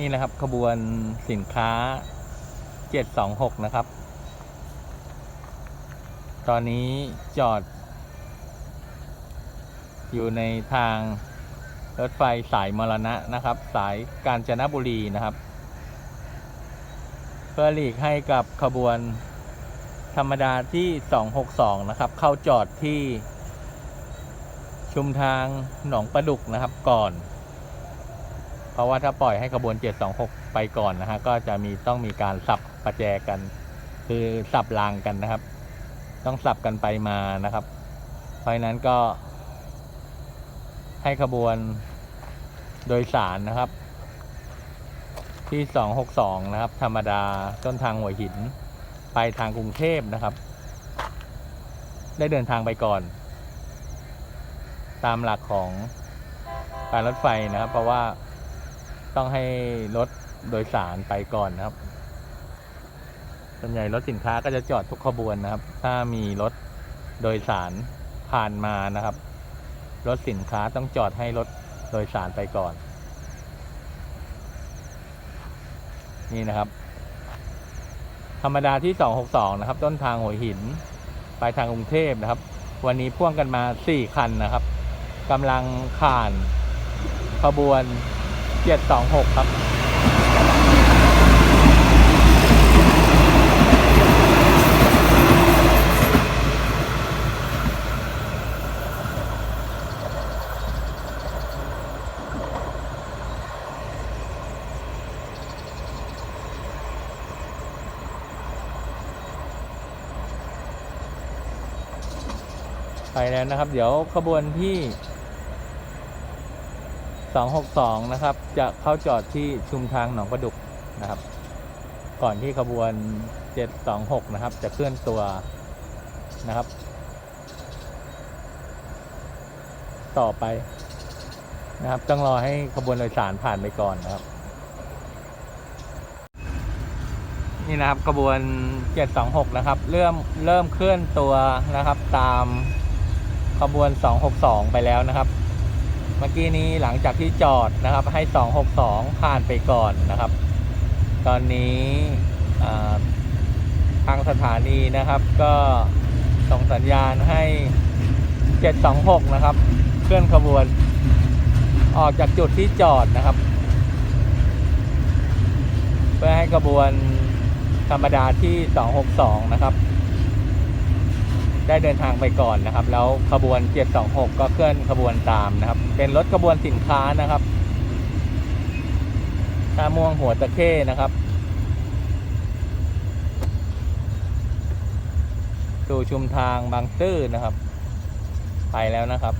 นี่นะครับขบวนสินค้า 726 นะครับ ตอนนี้จอด อยู่ในทางรถไฟสายมรณะนะครับ สายกาญจนบุรีนะครับ เพื่อหลีกให้กับขบวนธรรมดาที่ 262 นะครับ เข้าจอดที่ชุมทางหนองประดุกนะครับก่อน ราะว่าถ้าปล่อยให้ขบวน 726 ไปก่อนนะฮะก็จะมีต้องมีการสับประแจกัน คือสับรางกันนะครับ ต้องสับกันไปมานะครับ เพราะนั้นก็ ให้ขบวนโดยสารนะครับ ที่ 262 นะครับ ธรรมดาต้นทางหัวหิน ไปทางกรุงเทพนะครับ ได้เดินทางไปก่อน ตามหลักของการรถไฟนะครับ เพราะว่า ต้องให้รถโดยสารไปก่อนนะครับ ส่วนใหญ่รถสินค้าก็จะจอดทุกขบวนนะครับ ถ้ามีรถโดยสารผ่านมานะครับ รถสินค้าต้องจอดให้รถโดยสารไปก่อน นี่นะครับ ธรรมดาที่ 262 นะครับ ต้นทางหัวหิน ไปทางกรุงเทพนะครับ วันนี้พ่วงกันมา 4 คันนะครับกำลังผ่านขบวน 726 ครับไปแล้วนะครับ เดี๋ยวขบวนที่ 262 นะครับ จะเข้าจอดที่ชุมทางหนองประดุกนะครับ ก่อนที่ขบวน 726 นะครับ จะเคลื่อนตัวนะครับ ต่อไปนะครับ ต้องรอให้ขบวนโดยสารผ่านไปก่อนนะครับ นี่นะครับขบวน 726 นะครับ เริ่มเริ่มเคลื่อนตัวนะครับ ตามขบวน 262 ไปแล้วนะครับ เมื่อกี้นี้หลังจากที่จอดนะครับ ให้ 262 ผ่านไปก่อนนะครับ ตอนนี้ทางสถานีนะครับก็ส่งสัญญาณให้ 726 นะครับ เคลื่อนขบวนออกจากจุดที่จอดนะครับ เพื่อให้ขบวนธรรมดาที่ 262 นะครับ ได้เดินทางไปก่อนนะครับ แล้วขบวน 726 ก็เคลื่อนขบวนตามนะครับ เป็นรถกระบวนสินค้านะครับท่าม่วงหัวตะเข้นะครับสู่ชุมทางบางซื่อนะครับ ไปแล้วนะครับ